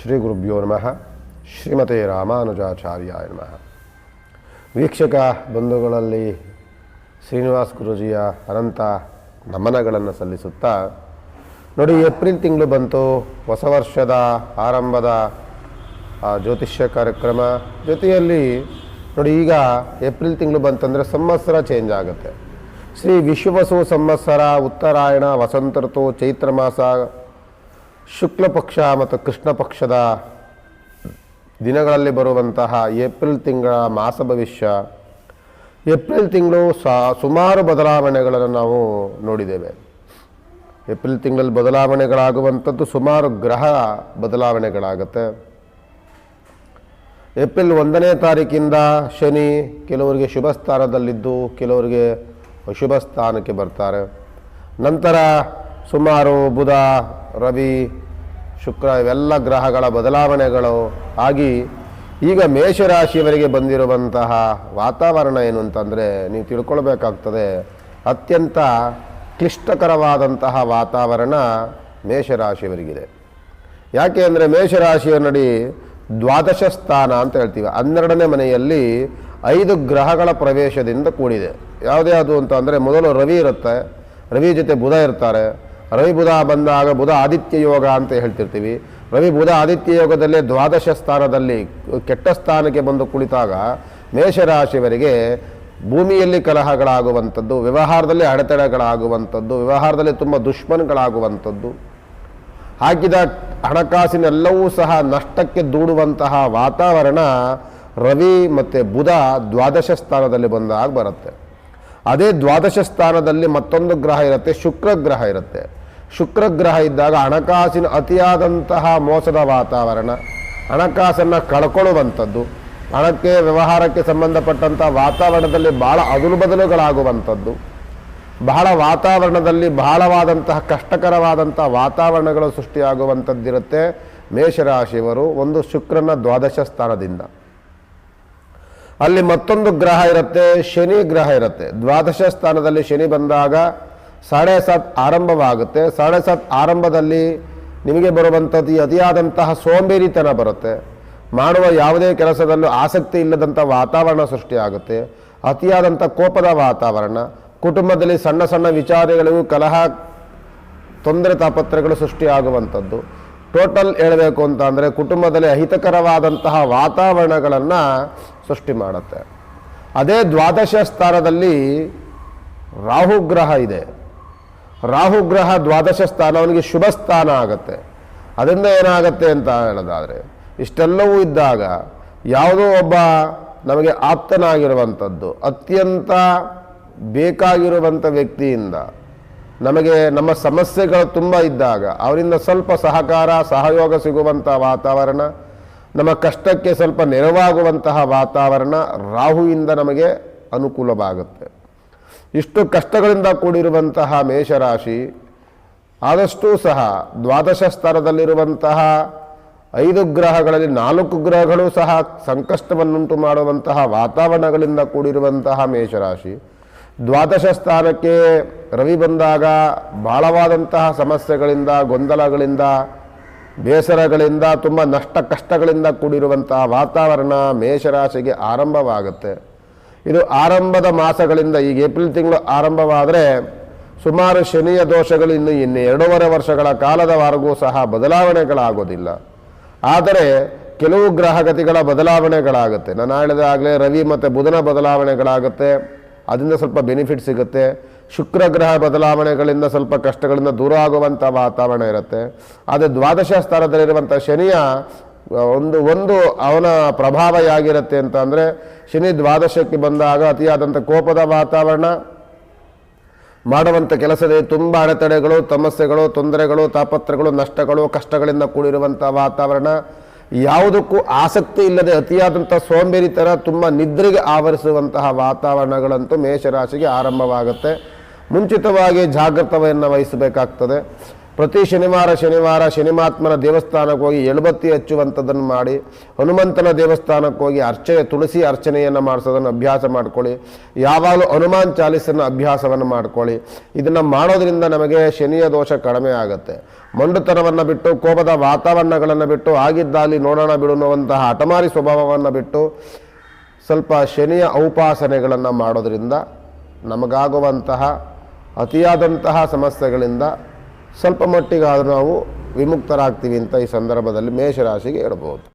ಶ್ರೀ ಗುರುಭ್ಯೋ ನಮಃ ಶ್ರೀಮತೆ ರಾಮಾನುಜಾಚಾರ್ಯಾಯ ನಮಃ. ವೀಕ್ಷಕ ಬಂಧುಗಳಲ್ಲಿ ಶ್ರೀನಿವಾಸ್ ಗುರುಜಿಯ ಅನಂತ ನಮನಗಳನ್ನು ಸಲ್ಲಿಸುತ್ತಾ ನೋಡಿ, ಏಪ್ರಿಲ್ ತಿಂಗಳು ಬಂತು. ಹೊಸ ವರ್ಷದ ಆರಂಭದ ಜ್ಯೋತಿಷ್ಯ ಕಾರ್ಯಕ್ರಮ. ಜೊತೆಯಲ್ಲಿ ನೋಡಿ, ಈಗ ಏಪ್ರಿಲ್ ತಿಂಗಳು ಬಂತಂದರೆ ಸಂವತ್ಸರ ಚೇಂಜ್ ಆಗುತ್ತೆ. ಶ್ರೀ ವಿಶ್ವವಸು ಸಂವತ್ಸರ, ಉತ್ತರಾಯಣ ವಸಂತ ಋತು ಚೈತ್ರ ಮಾಸ ಶುಕ್ಲ ಪಕ್ಷ ಮತ್ತು ಕೃಷ್ಣ ಪಕ್ಷದ ದಿನಗಳಲ್ಲಿ ಬರುವಂತಹ ಏಪ್ರಿಲ್ ತಿಂಗಳ ಮಾಸ ಭವಿಷ್ಯ. ಏಪ್ರಿಲ್ ತಿಂಗಳು ಸುಮಾರು ಬದಲಾವಣೆಗಳನ್ನು ನಾವು ನೋಡಿದ್ದೇವೆ. ಏಪ್ರಿಲ್ ತಿಂಗಳಲ್ಲಿ ಬದಲಾವಣೆಗಳಾಗುವಂಥದ್ದು ಸುಮಾರು ಗ್ರಹ ಬದಲಾವಣೆಗಳಾಗುತ್ತೆ. ಏಪ್ರಿಲ್ ಒಂದನೇ ತಾರೀಕಿಂದ ಶನಿ ಕೆಲವರಿಗೆ ಶುಭ ಸ್ಥಾನದಲ್ಲಿದ್ದು ಕೆಲವರಿಗೆ ಅಶುಭ ಸ್ಥಾನಕ್ಕೆ ಬರ್ತಾರೆ. ನಂತರ ಸುಮಾರು ಬುಧ, ರವಿ, ಶುಕ್ರ ಇವೆಲ್ಲ ಗ್ರಹಗಳ ಬದಲಾವಣೆಗಳು ಆಗಿ ಈಗ ಮೇಷರಾಶಿಯವರಿಗೆ ಬಂದಿರುವಂತಹ ವಾತಾವರಣ ಏನು ಅಂತಂದರೆ ನೀವು ತಿಳ್ಕೊಳ್ಬೇಕಾಗ್ತದೆ, ಅತ್ಯಂತ ಕ್ಲಿಷ್ಟಕರವಾದಂತಹ ವಾತಾವರಣ ಮೇಷರಾಶಿಯವರಿಗಿದೆ. ಯಾಕೆ ಅಂದರೆ ಮೇಷರಾಶಿಯ ನಡಿ ದ್ವಾದಶ ಸ್ಥಾನ ಅಂತ ಹೇಳ್ತೀವಿ. ಹನ್ನೆರಡನೇ ಮನೆಯಲ್ಲಿ ಐದು ಗ್ರಹಗಳ ಪ್ರವೇಶದಿಂದ ಕೂಡಿದೆ. ಯಾವುದೇ ಅದು ಅಂತ ಅಂದರೆ ಮೊದಲು ರವಿ ಇರುತ್ತೆ, ರವಿ ಜೊತೆ ಬುಧ ಇರ್ತಾರೆ ರವಿ ಬುಧ ಬಂದಾಗ ಬುಧ ಆದಿತ್ಯ ಯೋಗ ಅಂತ ಹೇಳ್ತಿರ್ತೀವಿ. ರವಿ ಬುಧ ಆದಿತ್ಯ ಯೋಗದಲ್ಲೇ ದ್ವಾದಶ ಸ್ಥಾನದಲ್ಲಿ ಕೆಟ್ಟ ಸ್ಥಾನಕ್ಕೆ ಬಂದು ಕುಳಿತಾಗ ಮೇಷರಾಶಿಯವರಿಗೆ ಭೂಮಿಯಲ್ಲಿ ಕಲಹಗಳಾಗುವಂಥದ್ದು, ವ್ಯವಹಾರದಲ್ಲಿ ಅಡೆತಡೆಗಳಾಗುವಂಥದ್ದು, ವ್ಯವಹಾರದಲ್ಲಿ ತುಂಬ ದುಶ್ಮನ್ಗಳಾಗುವಂಥದ್ದು ಹಾಕಿದ ಹಣಕಾಸಿನೆಲ್ಲವೂ ಸಹ ನಷ್ಟಕ್ಕೆ ದೂಡುವಂತಹ ವಾತಾವರಣ ರವಿ ಮತ್ತು ಬುಧ ದ್ವಾದಶ ಸ್ಥಾನದಲ್ಲಿ ಬಂದಾಗ ಬರುತ್ತೆ. ಅದೇ ದ್ವಾದಶ ಸ್ಥಾನದಲ್ಲಿ ಮತ್ತೊಂದು ಗ್ರಹ ಇರುತ್ತೆ, ಶುಕ್ರ ಗ್ರಹ ಇರುತ್ತೆ. ಶುಕ್ರ ಗ್ರಹ ಇದ್ದಾಗ ಹಣಕಾಸಿನ ಅತಿಯಾದಂತಹ ಮೋಸದ ವಾತಾವರಣ, ಹಣಕಾಸನ್ನು ಕಳ್ಕೊಳ್ಳುವಂಥದ್ದು, ಹಣಕ್ಕೆ, ವ್ಯವಹಾರಕ್ಕೆ ಸಂಬಂಧಪಟ್ಟಂಥ ವಾತಾವರಣದಲ್ಲಿ ಭಾಳ ಅದಲು ಬದಲುಗಳಾಗುವಂಥದ್ದು ಬಹಳ ವಾತಾವರಣದಲ್ಲಿ ಬಹಳವಾದಂತಹ ಕಷ್ಟಕರವಾದಂಥ ವಾತಾವರಣಗಳು ಸೃಷ್ಟಿಯಾಗುವಂಥದ್ದಿರುತ್ತೆ ಮೇಷರಾಶಿಯವರು ಒಂದು ಶುಕ್ರನ ದ್ವಾದಶ ಸ್ಥಾನದಿಂದ. ಅಲ್ಲಿ ಮತ್ತೊಂದು ಗ್ರಹ ಇರುತ್ತೆ, ಶನಿ ಗ್ರಹ ಇರುತ್ತೆ. ದ್ವಾದಶ ಸ್ಥಾನದಲ್ಲಿ ಶನಿ ಬಂದಾಗ ಸಾಡೆ ಸಾತ್ ಆರಂಭವಾಗುತ್ತೆ. ಸಾಡೆ ಸಾತ್ ಆರಂಭದಲ್ಲಿ ನಿಮಗೆ ಬರುವಂಥದ್ದು ಅತಿಯಾದಂತಹ ಸೋಂಬೇರಿತನ ಬರುತ್ತೆ. ಮಾಡುವ ಯಾವುದೇ ಕೆಲಸದಲ್ಲೂ ಆಸಕ್ತಿ ಇಲ್ಲದಂಥ ವಾತಾವರಣ ಸೃಷ್ಟಿಯಾಗುತ್ತೆ. ಅತಿಯಾದಂಥ ಕೋಪದ ವಾತಾವರಣ. ಕುಟುಂಬದಲ್ಲಿ ಸಣ್ಣ ಸಣ್ಣ ವಿಚಾರಗಳಿಗೂ ಕಲಹ, ತೊಂದರೆ ತಾಪತ್ರಗಳು ಸೃಷ್ಟಿಯಾಗುವಂಥದ್ದು. ಟೋಟಲ್ ಹೇಳಬೇಕು ಅಂತ ಅಂದರೆ ಕುಟುಂಬದಲ್ಲಿ ಅಹಿತಕರವಾದಂತಹ ವಾತಾವರಣಗಳನ್ನು ಸೃಷ್ಟಿ ಮಾಡುತ್ತೆ. ಅದೇ ದ್ವಾದಶ ಸ್ಥಾನದಲ್ಲಿ ರಾಹುಗ್ರಹ ಇದೆ. ರಾಹುಗ್ರಹ ದ್ವಾದಶ ಸ್ಥಾನ, ಅವನಿಗೆ ಶುಭ ಸ್ಥಾನ ಆಗುತ್ತೆ. ಅದರಿಂದ ಏನಾಗುತ್ತೆ ಅಂತ ಹೇಳೋದಾದರೆ, ಇಷ್ಟೆಲ್ಲವೂ ಇದ್ದಾಗ ಯಾವುದೋ ಒಬ್ಬ ನಮಗೆ ಆಪ್ತನಾಗಿರುವಂಥದ್ದು, ಅತ್ಯಂತ ಬೇಕಾಗಿರುವಂಥ ವ್ಯಕ್ತಿಯಿಂದ ನಮಗೆ ನಮ್ಮ ಸಮಸ್ಯೆಗಳು ತುಂಬ ಇದ್ದಾಗ, ಅವರಿಂದ ಸ್ವಲ್ಪ ಸಹಕಾರ, ಸಹಯೋಗ ಸಿಗುವಂಥ ವಾತಾವರಣ, ನಮ್ಮ ಕಷ್ಟಕ್ಕೆ ಸ್ವಲ್ಪ ನೆರವಾಗುವಂತಹ ವಾತಾವರಣ ರಾಹುವಿಂದ ನಮಗೆ ಅನುಕೂಲವಾಗುತ್ತೆ. ಇಷ್ಟು ಕಷ್ಟಗಳಿಂದ ಕೂಡಿರುವಂತಹ ಮೇಷರಾಶಿ, ಆದಷ್ಟೂ ಸಹ ದ್ವಾದಶ ಸ್ತರದಲ್ಲಿರುವಂತಹ ಐದು ಗ್ರಹಗಳಲ್ಲಿ ನಾಲ್ಕು ಗ್ರಹಗಳು ಸಹ ಸಂಕಷ್ಟವನ್ನುಂಟು ಮಾಡುವಂತಹ ವಾತಾವರಣಗಳಿಂದ ಕೂಡಿರುವಂತಹ ಮೇಷರಾಶಿ. ದ್ವಾದಶ ಸ್ಥಾನಕ್ಕೆ ರವಿ ಬಂದಾಗ ಭಾಳವಾದಂತಹ ಸಮಸ್ಯೆಗಳಿಂದ, ಗೊಂದಲಗಳಿಂದ, ಬೇಸರಗಳಿಂದ, ತುಂಬ ನಷ್ಟ ಕಷ್ಟಗಳಿಂದ ಕೂಡಿರುವಂತಹ ವಾತಾವರಣ ಮೇಷರಾಶಿಗೆ ಆರಂಭವಾಗುತ್ತೆ. ಇದು ಆರಂಭದ ಮಾಸಗಳಿಂದ ಈಗ ಏಪ್ರಿಲ್ ತಿಂಗಳು ಆರಂಭವಾದರೆ ಸುಮಾರು ಶನಿಯ ದೋಷಗಳು ಇನ್ನು ಎರಡೂವರೆ ವರ್ಷಗಳ ಕಾಲದವರೆಗೂ ಸಹ ಬದಲಾವಣೆಗಳಾಗೋದಿಲ್ಲ. ಆದರೆ ಕೆಲವು ಗ್ರಹಗತಿಗಳ ಬದಲಾವಣೆಗಳಾಗುತ್ತೆ. ನಾನು ಹೇಳಿದಾಗಲೇ ರವಿ ಮತ್ತು ಬುಧನ ಬದಲಾವಣೆಗಳಾಗುತ್ತೆ. ಅದರಿಂದ ಸ್ವಲ್ಪ ಬೆನಿಫಿಟ್ ಸಿಗುತ್ತೆ. ಶುಕ್ರ ಗ್ರಹ ಬದಲಾವಣೆಗಳಿಂದ ಸ್ವಲ್ಪ ಕಷ್ಟಗಳಿಂದ ದೂರ ಆಗುವಂಥ ವಾತಾವರಣ ಇರುತ್ತೆ. ಆದರೆ ದ್ವಾದಶ ಸ್ಥಾನದಲ್ಲಿರುವಂಥ ಶನಿಯ ಒಂದು ಒಂದು ಅವನ ಪ್ರಭಾವ ಯಾಗಿರುತ್ತೆ ಅಂತ ಅಂದರೆ, ಶನಿ ದ್ವಾದಶಕ್ಕೆ ಬಂದಾಗ ಅತಿಯಾದಂಥ ಕೋಪದ ವಾತಾವರಣ ಮಾಡುವಂಥ ಕೆಲಸದಲ್ಲಿ ತುಂಬ ಅಡೆತಡೆಗಳು, ಸಮಸ್ಯೆಗಳು, ತೊಂದರೆಗಳು ತಾಪತ್ರಗಳು ನಷ್ಟಗಳು, ಕಷ್ಟಗಳಿಂದ ಕೂಡಿರುವಂಥ ವಾತಾವರಣ ಯಾವುದಕ್ಕೂ ಆಸಕ್ತಿ ಇಲ್ಲದೆ ಅತಿಯಾದಂಥ ಸೋಂಬೇರಿತನ ತುಂಬ ನಿದ್ರೆಗೆ ಆವರಿಸುವಂತಹ ವಾತಾವರಣಗಳಂತೂ ಮೇಷರಾಶಿಗೆ ಆರಂಭವಾಗುತ್ತೆ. ಮುಂಚಿತವಾಗಿ ಜಾಗೃತವನ್ನು ವಹಿಸಬೇಕಾಗ್ತದೆ. ಪ್ರತಿ ಶನಿವಾರ ಶನಿವಾರ ಶನಿಮಾತ್ಮನ ದೇವಸ್ಥಾನಕ್ಕೆ ಹೋಗಿ ಎಳುಬತ್ತಿ ಹಚ್ಚುವಂಥದ್ದನ್ನು ಮಾಡಿ ಹನುಮಂತನ ದೇವಸ್ಥಾನಕ್ಕೆ ಹೋಗಿ ಅರ್ಚನೆ, ತುಳಸಿ ಅರ್ಚನೆಯನ್ನು ಮಾಡಿಸೋದನ್ನು ಅಭ್ಯಾಸ ಮಾಡ್ಕೊಳ್ಳಿ. ಯಾವಾಗಲೂ ಹನುಮಾನ್ ಚಾಲಿಸನ್ನು ಅಭ್ಯಾಸವನ್ನು ಮಾಡ್ಕೊಳ್ಳಿ. ಇದನ್ನು ಮಾಡೋದ್ರಿಂದ ನಮಗೆ ಶನಿಯ ದೋಷ ಕಡಿಮೆ ಆಗುತ್ತೆ. ಮಂಡುತನವನ್ನು ಬಿಟ್ಟು, ಕೋಪದ ವಾತಾವರಣಗಳನ್ನು ಬಿಟ್ಟು, ಆಗಿದ್ದಲ್ಲಿ ನೋಡೋಣ ಬಿಡುವಂತಹ ಹಠಮಾರಿ ಸ್ವಭಾವವನ್ನು ಬಿಟ್ಟು ಸ್ವಲ್ಪ ಶನಿಯ ಔಪಾಸನೆಗಳನ್ನು ಮಾಡೋದರಿಂದ ನಮಗಾಗುವಂತಹ ಅತಿಯಾದಂತಹ ಸಮಸ್ಯೆಗಳಿಂದ ಸ್ವಲ್ಪ ಮಟ್ಟಿಗಾದರೂ ನಾವು ವಿಮುಕ್ತರಾಗ್ತೀವಿ ಅಂತ ಈ ಸಂದರ್ಭದಲ್ಲಿ ಮೇಷರಾಶಿಗೆ ಹೇಳ್ಬೋದು.